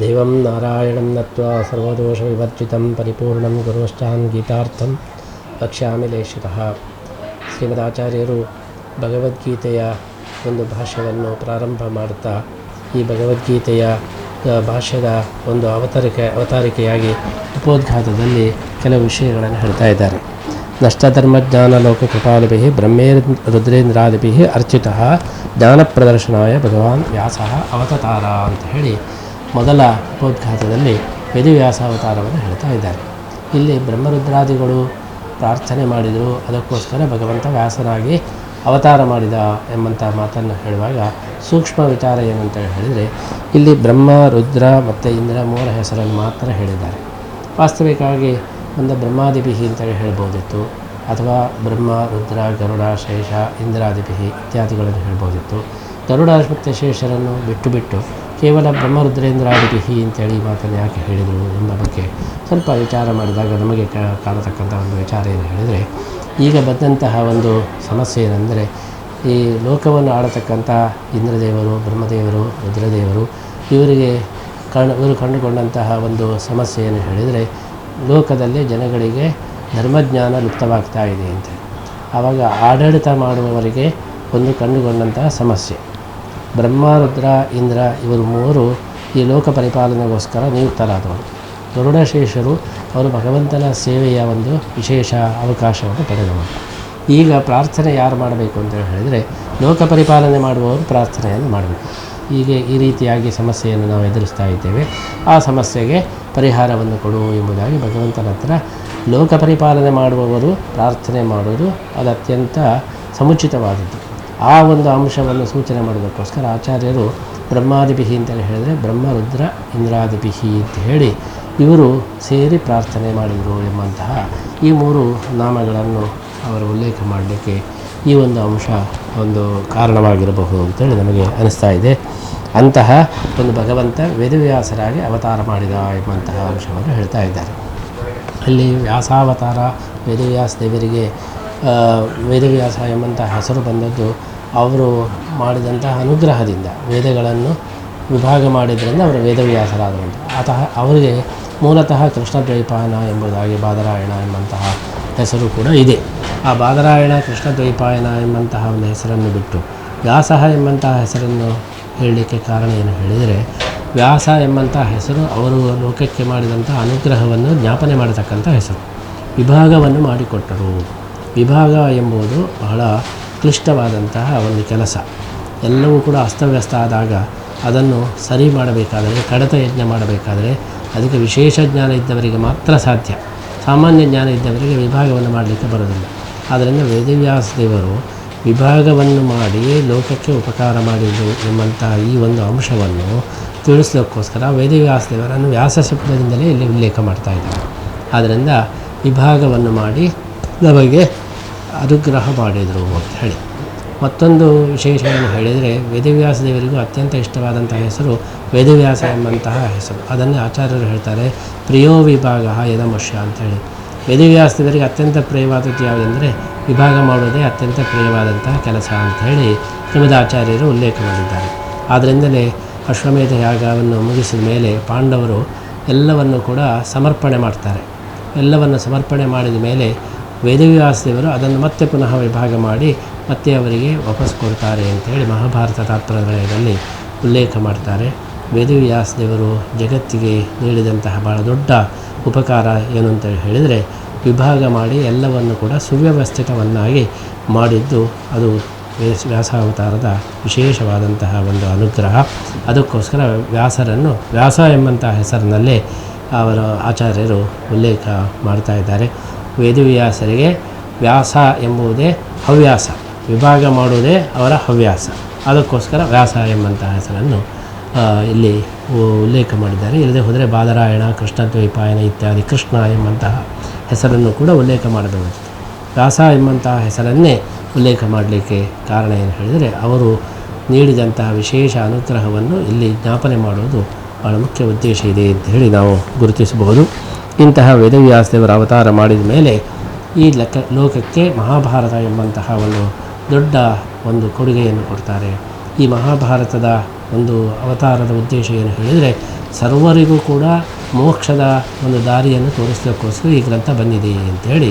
ದೇವಂ ನಾರಾಯಣಂ ನತ್ವಾ ಸರ್ವದೋಷವಿವರ್ಜಿತಂ ಪರಿಪೂರ್ಣಂ ಗುರುಶ್ಚಾನ್ ಗೀತಾರ್ಥಂ ವಕ್ಷ್ಯಾಮಿ ಲೇಷಿತಃ ಶ್ರೀಮದಾಚಾರ್ಯರು ಭಗವದ್ಗೀತೆಯ ಒಂದು ಭಾಷ್ಯವನ್ನು ಪ್ರಾರಂಭ ಮಾಡುತ್ತಾ ಈ ಭಗವದ್ಗೀತೆಯ ಭಾಷ್ಯದ ಒಂದು ಅವತರಿಕೆ, ಅವತಾರಿಕೆಯಾಗಿ ಉಪೋದ್ಘಾತದಲ್ಲಿ ಕೆಲವು ವಿಷಯಗಳನ್ನು ಹೇಳ್ತಾ ಇದ್ದಾರೆ. ನಷ್ಟಧರ್ಮಜ್ಞಾನ ಲೋಕ ಬ್ರಹ್ಮೇಂದ್ರ ಬ್ರಹ್ಮೇ ರುದ್ರೇಂದ್ರಾದಿಭಿ ಅರ್ಚಿತ ಜ್ಞಾನ ಪ್ರದರ್ಶನಾಯ ಭಗವಾನ್ ವ್ಯಾಸ ಅವತತಾರ ಅಂತ ಹೇಳಿ ಮೊದಲ ಉಪೋದ್ಘಾತದಲ್ಲಿ ವೇದವ್ಯಾಸ ಅವತಾರವನ್ನು ಹೇಳ್ತಾ ಇದ್ದಾರೆ. ಇಲ್ಲಿ ಬ್ರಹ್ಮರುದ್ರಾದಿಗಳು ಪ್ರಾರ್ಥನೆ ಮಾಡಿದರು, ಅದಕ್ಕೋಸ್ಕರ ಭಗವಂತ ವ್ಯಾಸನಾಗಿ ಅವತಾರ ಮಾಡಿದ ಎಂಬಂಥ ಮಾತನ್ನು ಹೇಳುವಾಗ ಸೂಕ್ಷ್ಮ ವಿಚಾರ ಏನಂತ ಹೇಳಿದರೆ, ಇಲ್ಲಿ ಬ್ರಹ್ಮ, ರುದ್ರ ಮತ್ತು ಇಂದ್ರ ಮೂರ ಹೆಸರನ್ನು ಮಾತ್ರ ಹೇಳಿದ್ದಾರೆ. ವಾಸ್ತವಿಕವಾಗಿ ಒಂದು ಬ್ರಹ್ಮಾದಿಪಿಹಿ ಅಂತೇಳಿ ಹೇಳ್ಬೋದಿತ್ತು, ಅಥವಾ ಬ್ರಹ್ಮ, ರುದ್ರ, ಗರುಡ, ಶೇಷ ಇಂದ್ರಾದಿಪಿಹಿ ಇತ್ಯಾದಿಗಳನ್ನು ಹೇಳ್ಬೋದಿತ್ತು. ಗರುಡ ಮತ್ತು ಶೇಷರನ್ನು ಬಿಟ್ಟು ಬಿಟ್ಟು ಕೇವಲ ಬ್ರಹ್ಮರುದ್ರೇಂದ್ರಾದಿಭಿಹಿ ಅಂತೇಳಿ ಈ ಮಾತನ್ನು ಯಾಕೆ ಹೇಳಿದರು ಎಂಬ ಬಗ್ಗೆ ಸ್ವಲ್ಪ ವಿಚಾರ ಮಾಡಿದಾಗ ನಮಗೆ ಕಾಣತಕ್ಕಂಥ ಒಂದು ವಿಚಾರ ಏನು ಹೇಳಿದರೆ, ಈಗ ಬಂದಂತಹ ಒಂದು ಸಮಸ್ಯೆ ಏನೆಂದರೆ, ಈ ಲೋಕವನ್ನು ಆಡತಕ್ಕಂಥ ಇಂದ್ರದೇವರು, ಬ್ರಹ್ಮದೇವರು, ರುದ್ರದೇವರು, ಇವರಿಗೆ ಕಣ್, ಇವರು ಕಂಡುಕೊಂಡಂತಹ ಒಂದು ಸಮಸ್ಯೆ ಏನು ಹೇಳಿದರೆ, ಲೋಕದಲ್ಲಿ ಜನಗಳಿಗೆ ಧರ್ಮಜ್ಞಾನ ಲುಪ್ತವಾಗ್ತಾ ಇದೆ ಅಂತ. ಆವಾಗ ಆಡಳಿತ ಮಾಡುವವರಿಗೆ ಒಂದು ಕಂಡುಕೊಂಡಂತಹ ಸಮಸ್ಯೆ. ಬ್ರಹ್ಮ, ರುದ್ರ, ಇಂದ್ರ ಇವರು ಮೂವರು ಈ ಲೋಕ ಪರಿಪಾಲನೆಗೋಸ್ಕರ ನಿಯುಕ್ತರಾದವರು. ಗರುಡಶೇಷರು ಅವರು ಭಗವಂತನ ಸೇವೆಯ ಒಂದು ವಿಶೇಷ ಅವಕಾಶವನ್ನು ಪಡೆದವರು. ಈಗ ಪ್ರಾರ್ಥನೆ ಯಾರು ಮಾಡಬೇಕು ಅಂತ ಹೇಳಿದರೆ ಲೋಕ ಪರಿಪಾಲನೆ ಮಾಡುವವರು ಪ್ರಾರ್ಥನೆಯನ್ನು ಮಾಡಬೇಕು. ಹೀಗೆ ಈ ರೀತಿಯಾಗಿ ಸಮಸ್ಯೆಯನ್ನು ನಾವು ಎದುರಿಸ್ತಾ ಇದ್ದೇವೆ. ಆ ಸಮಸ್ಯೆಗೆ ಪರಿಹಾರವನ್ನು ಕೊಡು ಎಂಬುದಾಗಿ ಭಗವಂತನ ಹತ್ರ ಲೋಕ ಪರಿಪಾಲನೆ ಮಾಡುವವರು ಪ್ರಾರ್ಥನೆ ಮಾಡುವುದು ಅದು ಅತ್ಯಂತ ಸಮುಚಿತವಾದದ್ದು. ಆ ಒಂದು ಅಂಶವನ್ನು ಸೂಚನೆ ಮಾಡೋದಕ್ಕೋಸ್ಕರ ಆಚಾರ್ಯರು ಬ್ರಹ್ಮಾದಿಬಿಹಿ ಅಂತೇಳಿ ಹೇಳಿದರೆ ಬ್ರಹ್ಮ ರುದ್ರ ಇಂದ್ರಾದಿಭಿಹಿ ಅಂತ ಹೇಳಿ ಇವರು ಸೇರಿ ಪ್ರಾರ್ಥನೆ ಮಾಡಿದರು ಎಂಬಂತಹ ಈ ಮೂರು ನಾಮಗಳನ್ನು ಅವರು ಉಲ್ಲೇಖ ಮಾಡಲಿಕ್ಕೆ ಈ ಒಂದು ಅಂಶ ಒಂದು ಕಾರಣವಾಗಿರಬಹುದು ಅಂತೇಳಿ ನಮಗೆ ಅನಿಸ್ತಾ ಇದೆ. ಅಂತಹ ಒಂದು ಭಗವಂತ ವೇದವ್ಯಾಸರಾಗಿ ಅವತಾರ ಮಾಡಿದ ಎಂಬಂತಹ ಅಂಶವನ್ನು ಹೇಳ್ತಾ ಇದ್ದಾರೆ. ಅಲ್ಲಿ ವ್ಯಾಸಾವತಾರ ವೇದವ್ಯಾಸ ದೇವರಿಗೆ ವೇದವ್ಯಾಸ ಎಂಬಂಥ ಹೆಸರು ಬಂದದ್ದು ಅವರು ಮಾಡಿದಂತಹ ಅನುಗ್ರಹದಿಂದ ವೇದಗಳನ್ನು ವಿಭಾಗ ಮಾಡಿದ್ದರಿಂದ ಅವರು ವೇದವ್ಯಾಸರಾದರಂತೆ. ಅತಃ ಅವರಿಗೆ ಮೂಲತಃ ಕೃಷ್ಣದ್ವೈಪಾಯನ ಎಂಬುದಾಗಿ ಬಾದರಾಯಣ ಎಂಬಂತಹ ಹೆಸರು ಕೂಡ ಇದೆ. ಆ ಬಾದರಾಯಣ, ಕೃಷ್ಣದ್ವೈಪಾಯನ ಎಂಬಂತಹ ಒಂದು ಹೆಸರನ್ನು ಬಿಟ್ಟು ವ್ಯಾಸ ಎಂಬಂತಹ ಹೆಸರನ್ನು ಹೇಳಲಿಕ್ಕೆ ಕಾರಣ ಏನು ಹೇಳಿದರೆ, ವ್ಯಾಸ ಎಂಬಂಥ ಹೆಸರು ಅವರು ಲೋಕಕ್ಕೆ ಮಾಡಿದಂಥ ಅನುಗ್ರಹವನ್ನು ಜ್ಞಾಪನೆ ಮಾಡತಕ್ಕಂಥ ಹೆಸರು. ವಿಭಾಗವನ್ನು ಮಾಡಿಕೊಟ್ಟರು. ವಿಭಾಗ ಎಂಬುದು ಬಹಳ ಕ್ಲಿಷ್ಟವಾದಂತಹ ಒಂದು ಕೆಲಸ. ಎಲ್ಲವೂ ಕೂಡ ಅಸ್ತವ್ಯಸ್ತ ಆದಾಗ ಅದನ್ನು ಸರಿ ಮಾಡಬೇಕಾದರೆ, ಕಡತ ಯಜ್ಞ ಮಾಡಬೇಕಾದರೆ ಅದಕ್ಕೆ ವಿಶೇಷ ಜ್ಞಾನ ಇದ್ದವರಿಗೆ ಮಾತ್ರ ಸಾಧ್ಯ. ಸಾಮಾನ್ಯ ಜ್ಞಾನ ಇದ್ದವರಿಗೆ ವಿಭಾಗವನ್ನು ಮಾಡಲಿಕ್ಕೆ ಬರೋದಿಲ್ಲ. ಆದ್ದರಿಂದ ವೇದವ್ಯಾಸ ದೇವರು ವಿಭಾಗವನ್ನು ಮಾಡಿ ಲೋಕಕ್ಕೆ ಉಪಕಾರ ಮಾಡಿದ್ದು ಎಂಬಂತಹ ಈ ಒಂದು ಅಂಶವನ್ನು ತಿಳಿಸೋಕ್ಕೋಸ್ಕರ ವೇದವ್ಯಾಸ ದೇವರನ್ನು ವ್ಯಾಸ ಶಬ್ದದಿಂದಲೇ ಇಲ್ಲಿ ಉಲ್ಲೇಖ ಮಾಡ್ತಾ ಇದ್ದಾರೆ. ಆದ್ದರಿಂದ ವಿಭಾಗವನ್ನು ಮಾಡಿ ನಮಗೆ ಅನುಗ್ರಹ ಮಾಡಿದರು ಅಂತ ಹೇಳಿ. ಮತ್ತೊಂದು ವಿಶೇಷವನ್ನು ಹೇಳಿದರೆ, ವೇದವ್ಯಾಸ ದೇವರಿಗೂ ಅತ್ಯಂತ ಇಷ್ಟವಾದಂಥ ಹೆಸರು ವೇದವ್ಯಾಸ ಎಂಬಂತಹ ಹೆಸರು. ಅದನ್ನೇ ಆಚಾರ್ಯರು ಹೇಳ್ತಾರೆ, ಪ್ರಿಯೋ ವಿಭಾಗ ಅಂತ ಹೇಳಿ. ವೇದವ್ಯಾಸ ದೇವರಿಗೆ ಅತ್ಯಂತ ಪ್ರಿಯವಾದದ್ದು ಯಾವುದೆಂದರೆ, ವಿಭಾಗ ಮಾಡುವುದೇ ಅತ್ಯಂತ ಪ್ರಿಯವಾದಂತಹ ಕೆಲಸ ಅಂತ ಹೇಳಿ ಶ್ರೀಮದ್ ಆಚಾರ್ಯರು ಉಲ್ಲೇಖ ಮಾಡಿದ್ದಾರೆ. ಆದ್ದರಿಂದಲೇ ಅಶ್ವಮೇಧ ಯಾಗವನ್ನು ಮುಗಿಸಿದ ಮೇಲೆ ಪಾಂಡವರು ಎಲ್ಲವನ್ನು ಕೂಡ ಸಮರ್ಪಣೆ ಮಾಡ್ತಾರೆ. ಎಲ್ಲವನ್ನು ಸಮರ್ಪಣೆ ಮಾಡಿದ ಮೇಲೆ ವೇದವ್ಯಾಸ ದೇವರು ಅದನ್ನು ಮತ್ತೆ ಪುನಃ ವಿಭಾಗ ಮಾಡಿ ಮತ್ತೆ ಅವರಿಗೆ ವಾಪಸ್ ಕೊಡ್ತಾರೆ ಅಂತೇಳಿ ಮಹಾಭಾರತ ತಾತ್ಪರ್ಯದಲ್ಲಿ ಉಲ್ಲೇಖ ಮಾಡ್ತಾರೆ. ವೇದವ್ಯಾಸ ದೇವರು ಜಗತ್ತಿಗೆ ನೀಡಿದಂತಹ ಭಾಳ ದೊಡ್ಡ ಉಪಕಾರ ಏನು ಅಂತ ಹೇಳಿದರೆ ವಿಭಾಗ ಮಾಡಿ ಎಲ್ಲವನ್ನು ಕೂಡ ಸುವ್ಯವಸ್ಥಿತವನ್ನಾಗಿ ಮಾಡಿದ್ದು ಅದು ವ್ಯಾಸ, ವ್ಯಾಸಾವತಾರದ ವಿಶೇಷವಾದಂತಹ ಒಂದು ಅನುಗ್ರಹ. ಅದಕ್ಕೋಸ್ಕರ ವ್ಯಾಸರನ್ನು, ವ್ಯಾಸ ಎಂಬಂತಹ ಹೆಸರಿನಲ್ಲೇ ಅವರ ಆಚಾರ್ಯರು ಉಲ್ಲೇಖ ಮಾಡ್ತಾ ಇದ್ದಾರೆ. ವೇದವ್ಯಾಸರಿಗೆ ವ್ಯಾಸ ಎಂಬುದೇ ಹವ್ಯಾಸ. ವಿಭಾಗ ಮಾಡುವುದೇ ಅವರ ಹವ್ಯಾಸ. ಅದಕ್ಕೋಸ್ಕರ ವ್ಯಾಸ ಎಂಬಂತಹ ಹೆಸರನ್ನು ಇಲ್ಲಿ ಉಲ್ಲೇಖ ಮಾಡಿದ್ದಾರೆ. ಇಲ್ಲದೆ ಹೋದರೆ ಬಾದರಾಯಣ, ಕೃಷ್ಣದ್ವೈಪಾಯನ ಇತ್ಯಾದಿ ಕೃಷ್ಣ ಎಂಬಂತಹ ಹೆಸರನ್ನು ಕೂಡ ಉಲ್ಲೇಖ ಮಾಡಬಹುದು ವ್ಯಾಸ ಎಂಬಂತಹ ಹೆಸರನ್ನೇ ಉಲ್ಲೇಖ ಮಾಡಲಿಕ್ಕೆ ಕಾರಣ ಏನು ಹೇಳಿದರೆ, ಅವರು ನೀಡಿದಂತಹ ವಿಶೇಷ ಅನುಗ್ರಹವನ್ನು ಇಲ್ಲಿ ಜ್ಞಾಪನೆ ಮಾಡುವುದು ಬಹಳ ಮುಖ್ಯ ಉದ್ದೇಶ ಇದೆ ಅಂತ ಹೇಳಿ ನಾವು ಗುರುತಿಸಬಹುದು. ಇಂತಹ ವೇದವ್ಯಾಸದೇವರ ಅವತಾರ ಮಾಡಿದ ಮೇಲೆ ಈ ಲಕ ಲೋಕಕ್ಕೆ ಮಹಾಭಾರತ ಎಂಬಂತಹ ಒಂದು ದೊಡ್ಡ ಒಂದು ಕೊಡುಗೆಯನ್ನು ಕೊಡ್ತಾರೆ. ಈ ಮಹಾಭಾರತದ ಒಂದು ಅವತಾರದ ಉದ್ದೇಶ ಏನು ಹೇಳಿದರೆ ಸರ್ವರಿಗೂ ಕೂಡ ಮೋಕ್ಷದ ಒಂದು ದಾರಿಯನ್ನು ತೋರಿಸೋಕ್ಕೋಸ್ಕರ ಈ ಗ್ರಂಥ ಬಂದಿದೆ ಅಂತೇಳಿ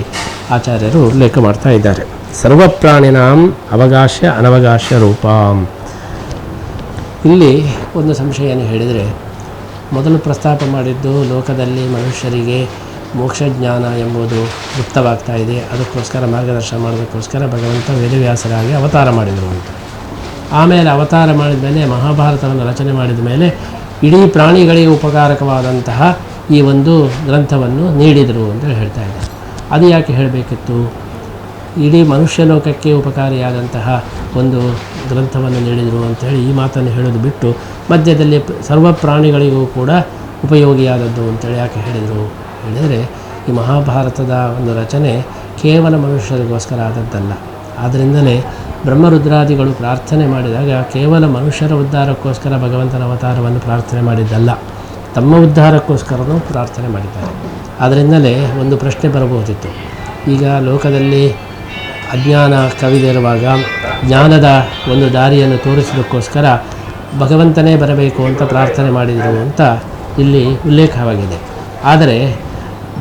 ಆಚಾರ್ಯರು ಉಲ್ಲೇಖ ಮಾಡ್ತಾ ಇದ್ದಾರೆ. ಸರ್ವಪ್ರಾಣಿನಾಂ ಅವಕಾಶ ಅನವಕಾಶ ರೂಪಾಂ. ಇಲ್ಲಿ ಒಂದು ಸಂಶಯ ಏನು ಹೇಳಿದರೆ ಮೊದಲು ಪ್ರಸ್ತಾಪ ಮಾಡಿದ್ದು ಲೋಕದಲ್ಲಿ ಮನುಷ್ಯರಿಗೆ ಮೋಕ್ಷ ಜ್ಞಾನ ಎಂಬುದು ಗುಪ್ತವಾಗ್ತಾ ಇದೆ. ಅದಕ್ಕೋಸ್ಕರ ಮಾರ್ಗದರ್ಶನ ಮಾಡೋದಕ್ಕೋಸ್ಕರ ಭಗವಂತ ವೇದವ್ಯಾಸರಾಗಿ ಅವತಾರ ಮಾಡಿದರು ಅಂತ. ಆಮೇಲೆ ಅವತಾರ ಮಾಡಿದ ಮೇಲೆ ಮಹಾಭಾರತವನ್ನು ರಚನೆ ಮಾಡಿದ ಮೇಲೆ ಇಡೀ ಪ್ರಾಣಿಗಳಿಗೆ ಉಪಕಾರಕವಾದಂತಹ ಈ ಒಂದು ಗ್ರಂಥವನ್ನು ನೀಡಿದರು ಅಂತ ಹೇಳ್ತಾ ಇದ್ದಾರೆ. ಅದು ಯಾಕೆ ಹೇಳಬೇಕಿತ್ತು? ಇಡೀ ಮನುಷ್ಯ ಲೋಕಕ್ಕೆ ಉಪಕಾರಿಯಾದಂತಹ ಒಂದು ಗ್ರಂಥವನ್ನು ನೀಡಿದರು ಅಂಥೇಳಿ ಈ ಮಾತನ್ನು ಹೇಳೋದು ಬಿಟ್ಟು ಮಧ್ಯದಲ್ಲಿ ಸರ್ವ ಪ್ರಾಣಿಗಳಿಗೂ ಕೂಡ ಉಪಯೋಗಿಯಾದದ್ದು ಅಂತೇಳಿ ಯಾಕೆ ಹೇಳಿದರು? ಹೇಳಿದರೆ ಈ ಮಹಾಭಾರತದ ಒಂದು ರಚನೆ ಕೇವಲ ಮನುಷ್ಯರಿಗೋಸ್ಕರ ಆದದ್ದಲ್ಲ. ಆದ್ದರಿಂದಲೇ ಬ್ರಹ್ಮರುದ್ರಾದಿಗಳು ಪ್ರಾರ್ಥನೆ ಮಾಡಿದಾಗ ಕೇವಲ ಮನುಷ್ಯರ ಉದ್ಧಾರಕ್ಕೋಸ್ಕರ ಭಗವಂತನ ಅವತಾರವನ್ನು ಪ್ರಾರ್ಥನೆ ಮಾಡಿದ್ದಲ್ಲ. ತಮ್ಮ ಉದ್ಧಾರಕ್ಕೋಸ್ಕರನೂ ಪ್ರಾರ್ಥನೆ ಮಾಡಿದ್ದಾರೆ. ಆದ್ದರಿಂದಲೇ ಒಂದು ಪ್ರಶ್ನೆ ಬರಬಹುದಿತ್ತು. ಈಗ ಲೋಕದಲ್ಲಿ ಅಜ್ಞಾನ ಕವಿದಿರುವಾಗ ಜ್ಞಾನದ ಒಂದು ದಾರಿಯನ್ನು ತೋರಿಸೋದಕ್ಕೋಸ್ಕರ ಭಗವಂತನೇ ಬರಬೇಕು ಅಂತ ಪ್ರಾರ್ಥನೆ ಮಾಡಿದರು ಅಂತ ಇಲ್ಲಿ ಉಲ್ಲೇಖವಾಗಿದೆ. ಆದರೆ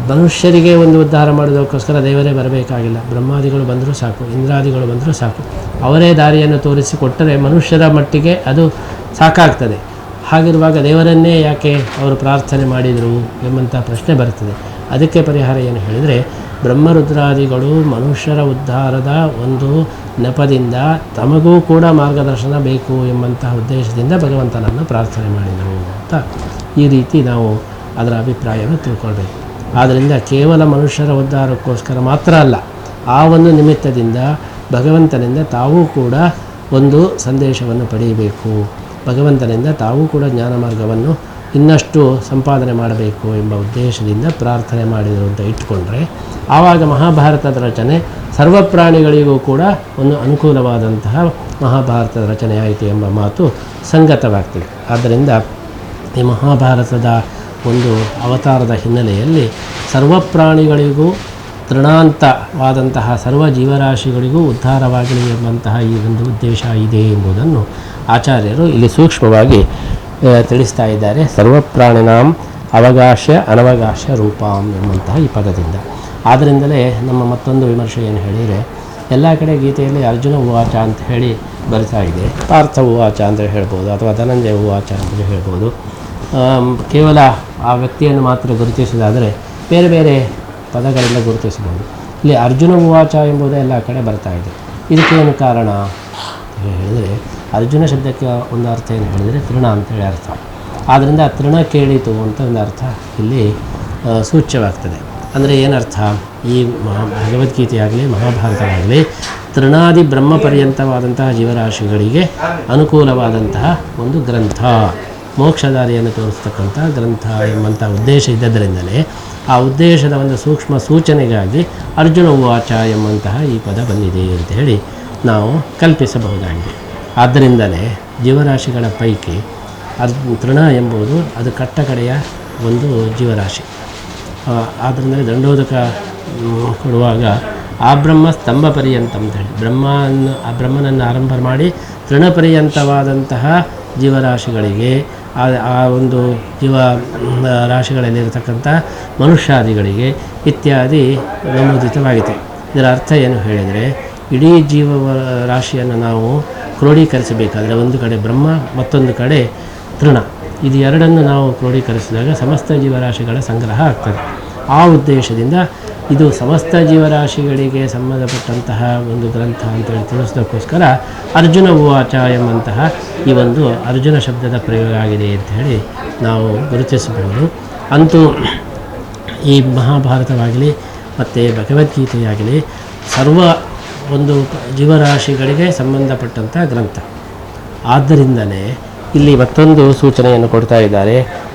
ಮನುಷ್ಯರಿಗೆ ಒಂದು ಉದ್ಧಾರ ಮಾಡೋದಕ್ಕೋಸ್ಕರ ದೇವರೇ ಬರಬೇಕಾಗಿಲ್ಲ. ಬ್ರಹ್ಮಾದಿಗಳು ಬಂದರೂ ಸಾಕು, ಇಂದ್ರಾದಿಗಳು ಬಂದರೂ ಸಾಕು. ಅವರೇ ದಾರಿಯನ್ನು ತೋರಿಸಿ ಕೊಟ್ಟರೆ ಮನುಷ್ಯರ ಮಟ್ಟಿಗೆ ಅದು ಸಾಕಾಗ್ತದೆ. ಹಾಗಿರುವಾಗ ದೇವರನ್ನೇ ಯಾಕೆ ಅವರು ಪ್ರಾರ್ಥನೆ ಮಾಡಿದರು ಎಂಬಂಥ ಪ್ರಶ್ನೆ ಬರ್ತದೆ ಅದಕ್ಕೆ ಪರಿಹಾರ ಏನು ಹೇಳಿದರೆ, ಬ್ರಹ್ಮರುದ್ರಾದಿಗಳು ಮನುಷ್ಯರ ಉದ್ಧಾರದ ಒಂದು ನೆಪದಿಂದ ತಮಗೂ ಕೂಡ ಮಾರ್ಗದರ್ಶನ ಬೇಕು ಎಂಬಂತಹ ಉದ್ದೇಶದಿಂದ ಭಗವಂತನನ್ನು ಪ್ರಾರ್ಥನೆ ಮಾಡಿದರು ಅಂತ ಈ ರೀತಿ ನಾವು ಅದರ ಅಭಿಪ್ರಾಯವನ್ನು ತಿಳ್ಕೊಳ್ಬೇಕು. ಆದ್ದರಿಂದ ಕೇವಲ ಮನುಷ್ಯರ ಉದ್ಧಾರಕ್ಕೋಸ್ಕರ ಮಾತ್ರ ಅಲ್ಲ, ಆ ಒಂದು ನಿಮಿತ್ತದಿಂದ ಭಗವಂತನಿಂದ ತಾವೂ ಕೂಡ ಒಂದು ಸಂದೇಶವನ್ನು ಪಡೆಯಬೇಕು. ಭಗವಂತನಿಂದ ತಾವೂ ಕೂಡ ಜ್ಞಾನ ಮಾರ್ಗವನ್ನು ಇನ್ನಷ್ಟು ಸಂಪಾದನೆ ಮಾಡಬೇಕು ಎಂಬ ಉದ್ದೇಶದಿಂದ ಪ್ರಾರ್ಥನೆ ಮಾಡಿದರು ಅಂತ ಇಟ್ಕೊಂಡ್ರೆ ಆವಾಗ ಮಹಾಭಾರತದ ರಚನೆ ಸರ್ವ ಪ್ರಾಣಿಗಳಿಗೂ ಕೂಡ ಒಂದು ಅನುಕೂಲವಾದಂತಹ ಮಹಾಭಾರತದ ರಚನೆ ಆಯಿತು ಎಂಬ ಮಾತು ಸಂಗತವಾಗ್ತದೆ. ಆದ್ದರಿಂದ ಈ ಮಹಾಭಾರತದ ಒಂದು ಅವತಾರದ ಹಿನ್ನೆಲೆಯಲ್ಲಿ ಸರ್ವ ಪ್ರಾಣಿಗಳಿಗೂ ತೃಣಾಂತವಾದಂತಹ ಸರ್ವ ಜೀವರಾಶಿಗಳಿಗೂ ಉದ್ಧಾರವಾಗಲಿ ಎಂಬಂತಹ ಈ ಒಂದು ಉದ್ದೇಶ ಇದೆ ಎಂಬುದನ್ನು ಆಚಾರ್ಯರು ಇಲ್ಲಿ ಸೂಕ್ಷ್ಮವಾಗಿ ತಿಳಿಸ್ತಾ ಇದ್ದಾರೆ. ಸರ್ವಪ್ರಾಣಿನಾಂ ಅವಕಾಶ ಅನವಕಾಶ ರೂಪಾಂ ಎಂಬಂತಹ ಈ ಪದದಿಂದ. ಆದ್ದರಿಂದಲೇ ನಮ್ಮ ಮತ್ತೊಂದು ವಿಮರ್ಶೆ ಏನು ಹೇಳಿದರೆ, ಎಲ್ಲ ಕಡೆ ಗೀತೆಯಲ್ಲಿ ಅರ್ಜುನ ಉವಾಚ ಅಂತ ಹೇಳಿ ಬರ್ತಾ ಇದೆ. ಪಾರ್ಥ ಉವಾಚ ಅಂತ ಹೇಳ್ಬೋದು, ಅಥವಾ ಧನಂಜಯ ಉವಾಚ ಅಂತ ಹೇಳ್ಬೋದು. ಕೇವಲ ಆ ವ್ಯಕ್ತಿಯನ್ನು ಮಾತ್ರ ಗುರುತಿಸೋದಾದರೆ ಬೇರೆ ಬೇರೆ ಪದಗಳಿಂದ ಗುರುತಿಸಬಹುದು. ಇಲ್ಲಿ ಅರ್ಜುನ ಉವಾಚ ಎಂಬುದೇ ಎಲ್ಲ ಕಡೆ ಬರ್ತಾ ಇದೆ. ಇದಕ್ಕೇನು ಕಾರಣ ಅಂತ ಹೇಳಿದರೆ ಅರ್ಜುನ ಶಬ್ದಕ್ಕೆ ಒಂದು ಅರ್ಥ ಏನು ಹೇಳಿದರೆ ತೃಣ ಅಂತೇಳಿ ಅರ್ಥ. ಆದ್ದರಿಂದ ತೃಣ ಕೇಳಿತು ಅಂತ ಒಂದು ಅರ್ಥ ಇಲ್ಲಿ ಸೂಚ್ಯವಾಗ್ತದೆ. ಅಂದರೆ ಏನರ್ಥ? ಈ ಮಹಾ ಭಗವದ್ಗೀತೆಯಾಗಲಿ ಮಹಾಭಾರತವಾಗಲಿ, ತೃಣಾದಿ ಬ್ರಹ್ಮ ಪರ್ಯಂತವಾದಂತಹ ಜೀವರಾಶಿಗಳಿಗೆ ಅನುಕೂಲವಾದಂತಹ ಒಂದು ಗ್ರಂಥ. ಮೋಕ್ಷದಾರಿಯನ್ನು ತೋರಿಸ್ತಕ್ಕಂಥ ಗ್ರಂಥ ಎಂಬಂಥ ಉದ್ದೇಶ ಇದ್ದದರಿಂದಲೇ ಆ ಉದ್ದೇಶದ ಒಂದು ಸೂಕ್ಷ್ಮ ಸೂಚನೆಗಾಗಿ ಅರ್ಜುನ ಉವಾಚ ಎಂಬಂತಹ ಈ ಪದ ಬಂದಿದೆ ಅಂತ ಹೇಳಿ ನಾವು ಕಲ್ಪಿಸಬಹುದಾಗಿದೆ. ಆದ್ದರಿಂದಲೇ ಜೀವರಾಶಿಗಳ ಪೈಕಿ ಅದು ತೃಣ ಎಂಬುದು ಅದು ಕಟ್ಟಕಡೆಯ ಒಂದು ಜೀವರಾಶಿ. ಆದ್ದರಿಂದ ದಂಡೋದಕ ಕೊಡುವಾಗ ಆ ಬ್ರಹ್ಮ ಸ್ತಂಭ ಪರ್ಯಂತ ಅಂತೇಳಿ ಬ್ರಹ್ಮನ್ನು ಆ ಬ್ರಹ್ಮನನ್ನು ಆರಂಭ ಮಾಡಿ ತೃಣಪರ್ಯಂತವಾದಂತಹ ಜೀವರಾಶಿಗಳಿಗೆ ಆ ಆ ಒಂದು ಜೀವ ರಾಶಿಗಳಲ್ಲಿರತಕ್ಕಂಥ ಮನುಷ್ಯಾದಿಗಳಿಗೆ ಇತ್ಯಾದಿ ನಮೂದಿತವಾಗಿದೆ ಇದರ ಅರ್ಥ ಏನು ಹೇಳಿದರೆ, ಇಡೀ ಜೀವ ರಾಶಿಯನ್ನು ನಾವು ಕ್ರೋಢೀಕರಿಸಬೇಕಾದರೆ ಒಂದು ಕಡೆ ಬ್ರಹ್ಮ, ಮತ್ತೊಂದು ಕಡೆ ತೃಣ. ಇದು ಎರಡನ್ನು ನಾವು ಕ್ರೋಢೀಕರಿಸಿದಾಗ ಸಮಸ್ತ ಜೀವರಾಶಿಗಳ ಸಂಗ್ರಹ ಆಗ್ತದೆ. ಆ ಉದ್ದೇಶದಿಂದ ಇದು ಸಮಸ್ತ ಜೀವರಾಶಿಗಳಿಗೆ ಸಂಬಂಧಪಟ್ಟಂತಹ ಒಂದು ಗ್ರಂಥ ಅಂತೇಳಿ ತಿಳಿಸೋದಕ್ಕೋಸ್ಕರ ಅರ್ಜುನ ಉವಾಚ ಎಂಬಂತಹ ಈ ಒಂದು ಅರ್ಜುನ ಶಬ್ದದ ಪ್ರಯೋಗ ಆಗಿದೆ ಅಂತ ಹೇಳಿ ನಾವು ಗುರುತಿಸಬಹುದು. ಅಂತೂ ಈ ಮಹಾಭಾರತವಾಗಲಿ, ಮತ್ತು ಭಗವದ್ಗೀತೆಯಾಗಲಿ, ಸರ್ವ ಒಂದು ಜೀವರಾಶಿಗಳಿಗೆ ಸಂಬಂಧಪಟ್ಟಂಥ ಗ್ರಂಥ. ಆದ್ದರಿಂದಲೇ ಇಲ್ಲಿ ಮತ್ತೊಂದು ಸೂಚನೆಯನ್ನು ಕೊಡ್ತಾ ಇದ್ದಾರೆ.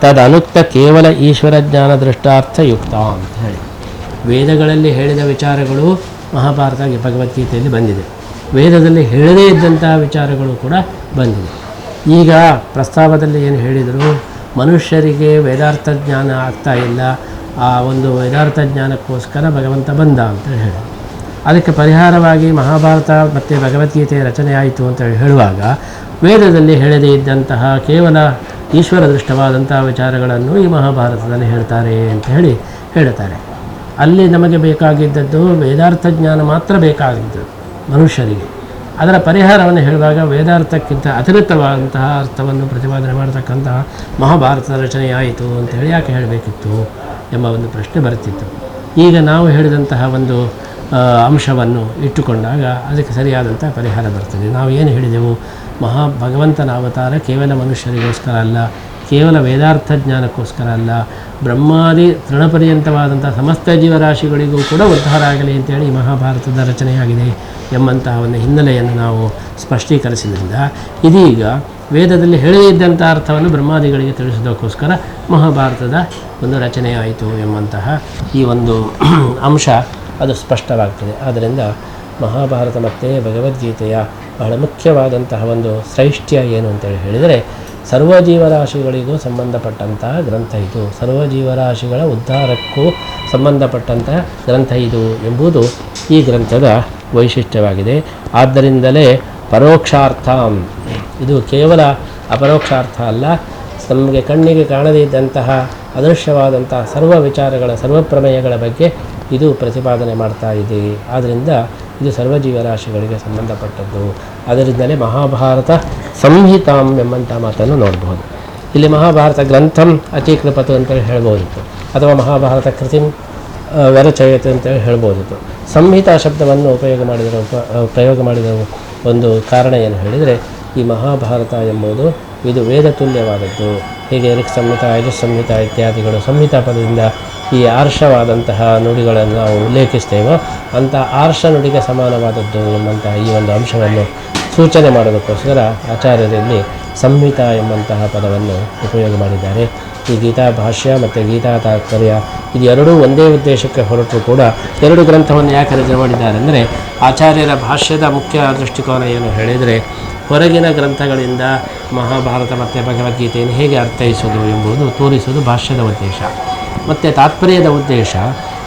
ತದನುಕ್ತ ಕೇವಲ ಈಶ್ವರ ಜ್ಞಾನ ದೃಷ್ಟಾರ್ಥ ಯುಕ್ತ ಅಂತ ಹೇಳಿ. ವೇದಗಳಲ್ಲಿ ಹೇಳಿದ ವಿಚಾರಗಳು ಮಹಾಭಾರತ ಭಗವದ್ಗೀತೆಯಲ್ಲಿ ಬಂದಿದೆ. ವೇದದಲ್ಲಿ ಹೇಳದೇ ಇದ್ದಂತಹ ವಿಚಾರಗಳು ಕೂಡ ಬಂದಿದೆ. ಈಗ ಪ್ರಸ್ತಾವದಲ್ಲಿ ಏನು ಹೇಳಿದರು? ಮನುಷ್ಯರಿಗೆ ವೇದಾರ್ಥ ಜ್ಞಾನ ಆಗ್ತಾ ಇಲ್ಲ. ಆ ಒಂದು ವೇದಾರ್ಥ ಜ್ಞಾನಕ್ಕೋಸ್ಕರ ಭಗವಂತ ಬಂದ ಅಂತ ಹೇಳಿ. ಅದಕ್ಕೆ ಪರಿಹಾರವಾಗಿ ಮಹಾಭಾರತ ಮತ್ತು ಭಗವದ್ಗೀತೆ ರಚನೆ ಆಯಿತು ಅಂತ ಹೇಳುವಾಗ ವೇದದಲ್ಲಿ ಹೇಳದೇ ಇದ್ದಂತಹ ಕೇವಲ ಈಶ್ವರ ದೃಷ್ಟವಾದಂತಹ ವಿಚಾರಗಳನ್ನು ಈ ಮಹಾಭಾರತದಲ್ಲಿ ಹೇಳ್ತಾರೆ ಅಂತ ಹೇಳಿ ಹೇಳ್ತಾರೆ ಅಲ್ಲಿ ನಮಗೆ ಬೇಕಾಗಿದ್ದದ್ದು ವೇದಾರ್ಥ ಜ್ಞಾನ ಮಾತ್ರ ಬೇಕಾಗಿದ್ದು ಮನುಷ್ಯರಿಗೆ. ಅದರ ಪರಿಹಾರವನ್ನು ಹೇಳುವಾಗ ವೇದಾರ್ಥಕ್ಕಿಂತ ಅತಿರಿಕ್ತವಾದಂತಹ ಅರ್ಥವನ್ನು ಪ್ರತಿಪಾದನೆ ಮಾಡತಕ್ಕಂತಹ ಮಹಾಭಾರತದ ರಚನೆಯಾಯಿತು ಅಂತೇಳಿ ಯಾಕೆ ಹೇಳಬೇಕಿತ್ತು ಎಂಬ ಒಂದು ಪ್ರಶ್ನೆ ಬರುತ್ತಿತ್ತು. ಈಗ ನಾವು ಹೇಳಿದಂತಹ ಒಂದು ಅಂಶವನ್ನು ಇಟ್ಟುಕೊಂಡಾಗ ಅದಕ್ಕೆ ಸರಿಯಾದಂಥ ಪರಿಹಾರ ಬರ್ತದೆ. ನಾವು ಏನು ಹೇಳಿದೆವು? ಮಹಾ ಭಗವಂತನ ಅವತಾರ ಕೇವಲ ಮನುಷ್ಯರಿಗೋಸ್ಕರ ಅಲ್ಲ, ಕೇವಲ ವೇದಾರ್ಥ ಜ್ಞಾನಕ್ಕೋಸ್ಕರ ಅಲ್ಲ, ಬ್ರಹ್ಮಾದಿ ತೃಣಪರ್ಯಂತವಾದಂಥ ಸಮಸ್ತ ಜೀವರಾಶಿಗಳಿಗೂ ಕೂಡ ಉದ್ಧಾರ ಆಗಲಿ ಅಂತೇಳಿ ಮಹಾಭಾರತದ ರಚನೆಯಾಗಿದೆ ಎಂಬಂತಹ ಒಂದು ಹಿನ್ನೆಲೆಯನ್ನು ನಾವು ಸ್ಪಷ್ಟೀಕರಿಸಿದ್ರಿಂದ, ಇದೀಗ ವೇದದಲ್ಲಿ ಹೇಳದೇ ಇದ್ದಂಥ ಅರ್ಥವನ್ನು ಬ್ರಹ್ಮಾದಿಗಳಿಗೆ ತಿಳಿಸೋದಕ್ಕೋಸ್ಕರ ಮಹಾಭಾರತದ ಒಂದು ರಚನೆಯಾಯಿತು ಎಂಬಂತಹ ಈ ಒಂದು ಅಂಶ. ಅದು ಸ್ಪಷ್ಟವಾಗ್ತದೆ. ಆದ್ದರಿಂದ ಮಹಾಭಾರತ ಮತ್ತು ಭಗವದ್ಗೀತೆಯ ಬಹಳ ಮುಖ್ಯವಾದಂತಹ ಒಂದು ಶ್ರೇಷ್ಠ್ಯ ಏನು ಅಂತೇಳಿ ಹೇಳಿದರೆ ಸರ್ವ ಜೀವರಾಶಿಗಳಿಗೂ ಸಂಬಂಧಪಟ್ಟಂತಹ ಗ್ರಂಥ ಇದು. ಸರ್ವ ಜೀವರಾಶಿಗಳ ಉದ್ಧಾರಕ್ಕೂ ಸಂಬಂಧಪಟ್ಟಂತಹ ಗ್ರಂಥ ಇದು ಎಂಬುದು ಈ ಗ್ರಂಥದ ವೈಶಿಷ್ಟ್ಯವಾಗಿದೆ. ಆದ್ದರಿಂದಲೇ ಪರೋಕ್ಷಾರ್ಥ, ಇದು ಕೇವಲ ಅಪರೋಕ್ಷಾರ್ಥ ಅಲ್ಲ, ನಮಗೆ ಕಣ್ಣಿಗೆ ಕಾಣದೇ ಇದ್ದಂತಹ ಅದೃಶ್ಯವಾದಂತಹ ಸರ್ವ ವಿಚಾರಗಳ, ಸರ್ವ ಪ್ರಮೇಯಗಳ ಬಗ್ಗೆ ಇದು ಪ್ರತಿಪಾದನೆ ಮಾಡ್ತಾ ಇದೆ. ಆದ್ದರಿಂದ ಇದು ಸರ್ವಜೀವರಾಶಿಗಳಿಗೆ ಸಂಬಂಧಪಟ್ಟದ್ದು. ಅದರಿಂದಲೇ ಮಹಾಭಾರತ ಸಂಹಿತಾಂ ಎಂಬಂಥ ಮಾತನ್ನು ನೋಡಬಹುದು ಇಲ್ಲಿ ಮಹಾಭಾರತ ಗ್ರಂಥಂ ಅತೀಕೃಪತು ಅಂತೇಳಿ ಹೇಳ್ಬೋದಿತ್ತು. ಅಥವಾ ಮಹಾಭಾರತ ಕೃತಿಂ ಆ, ವ್ಯರಚಯತೆ ಅಂತೇಳಿ ಹೇಳ್ಬೋದಿತ್ತು. ಸಂಹಿತಾ ಶಬ್ದವನ್ನು ಉಪಯೋಗ ಮಾಡಿದ ಉಪ ಪ್ರಯೋಗ ಮಾಡಿದ ಒಂದು ಕಾರಣ ಏನು ಹೇಳಿದರೆ ಈ ಮಹಾಭಾರತ ಎಂಬುದು ಇದು ವೇದ ತುಲ್ಯವಾದದ್ದು. ಹೀಗೆ ಋಕ್ ಸಂಹಿತ, ಐದು ಸಂಹಿತ ಇತ್ಯಾದಿಗಳು ಸಂಹಿತಾ ಪದದಿಂದ ಈ ಆರ್ಷವಾದಂತಹ ನುಡಿಗಳನ್ನು ನಾವು ಉಲ್ಲೇಖಿಸ್ತೇವೋ. ಅಂಥ ಆರ್ಷ ನುಡಿಗೆ ಸಮಾನವಾದದ್ದು ಎಂಬಂತಹ ಈ ಒಂದು ಅಂಶವನ್ನು ಸೂಚನೆ ಮಾಡೋದಕ್ಕೋಸ್ಕರ ಆಚಾರ್ಯರಲ್ಲಿ ಸಂಹಿತ ಎಂಬಂತಹ ಪದವನ್ನು ಉಪಯೋಗ ಮಾಡಿದ್ದಾರೆ. ಈ ಗೀತಾ ಭಾಷ್ಯ ಮತ್ತು ಗೀತಾ ತಾತ್ಪರ್ಯ ಇದು ಎರಡೂ ಒಂದೇ ಉದ್ದೇಶಕ್ಕೆ ಹೊರಟರೂ ಕೂಡ ಎರಡು ಗ್ರಂಥವನ್ನು ಯಾಕೆ ರಚನೆ ಮಾಡಿದ್ದಾರೆ ಅಂದರೆ ಆಚಾರ್ಯರ ಭಾಷ್ಯದ ಮುಖ್ಯ ದೃಷ್ಟಿಕೋನ ಏನು ಹೇಳಿದರೆ ಹೊರಗಿನ ಗ್ರಂಥಗಳಿಂದ ಮಹಾಭಾರತ ಮತ್ತು ಭಗವದ್ಗೀತೆಯನ್ನು ಹೇಗೆ ಅರ್ಥೈಸೋದು ಎಂಬುದು ತೋರಿಸುವುದು ಭಾಷ್ಯದ ಉದ್ದೇಶ. ಮತ್ತು ತಾತ್ಪರ್ಯದ ಉದ್ದೇಶ,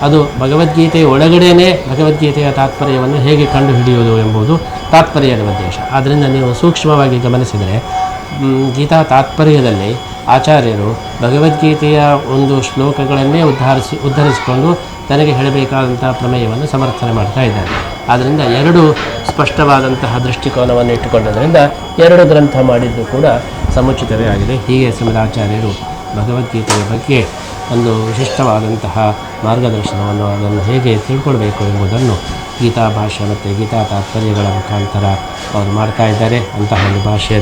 ಅದು ಭಗವದ್ಗೀತೆಯ ಒಳಗಡೆಯೇ ಭಗವದ್ಗೀತೆಯ ತಾತ್ಪರ್ಯವನ್ನು ಹೇಗೆ ಕಂಡುಹಿಡಿಯುವುದು ಎಂಬುದು ತಾತ್ಪರ್ಯದ ಉದ್ದೇಶ. ಆದ್ದರಿಂದ ನೀವು ಸೂಕ್ಷ್ಮವಾಗಿ ಗಮನಿಸಿದರೆ ಗೀತಾ ತಾತ್ಪರ್ಯದಲ್ಲಿ ಆಚಾರ್ಯರು ಭಗವದ್ಗೀತೆಯ ಒಂದು ಶ್ಲೋಕಗಳನ್ನೇ ಉದ್ಧರಿಸಿ, ಉದ್ಧರಿಸಿಕೊಂಡು ತನಗೆ ಹೇಳಬೇಕಾದಂಥ ಪ್ರಮೇಯವನ್ನು ಸಮರ್ಥನೆ ಮಾಡ್ತಾ ಇದ್ದಾರೆ. ಆದ್ದರಿಂದ ಎರಡು ಸ್ಪಷ್ಟವಾದಂತಹ ದೃಷ್ಟಿಕೋನವನ್ನು ಇಟ್ಟುಕೊಂಡದರಿಂದ ಎರಡು ಗ್ರಂಥ ಮಾಡಿದ್ದು ಕೂಡ ಸಮುಚಿತವೇ ಆಗಿದೆ. ಹೀಗೆ ಸುಮರಾಚಾರ್ಯರು ಭಗವದ್ಗೀತೆಯ ಬಗ್ಗೆ ಒಂದು ವಿಶಿಷ್ಟವಾದಂತಹ ಮಾರ್ಗದರ್ಶನವನ್ನು ಅದನ್ನು ಹೇಗೆ ತಿಳ್ಕೊಳ್ಬೇಕು ಎಂಬುದನ್ನು ಗೀತಾ ಭಾಷೆ ಮತ್ತು ಗೀತಾ ತಾತ್ಪರ್ಯಗಳ ಮುಖಾಂತರ ಅವರು ಮಾಡ್ತಾ ಇದ್ದಾರೆ. ಅಂತಹ ಒಂದು ಭಾಷೆಯ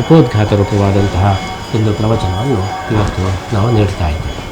ಉಪೋದ್ಘಾತ ರೂಪವಾದಂತಹ ಒಂದು ಪ್ರವಚನವನ್ನು ಇವತ್ತು ನಾವು ನೀಡ್ತಾ ಇದ್ದೇವೆ.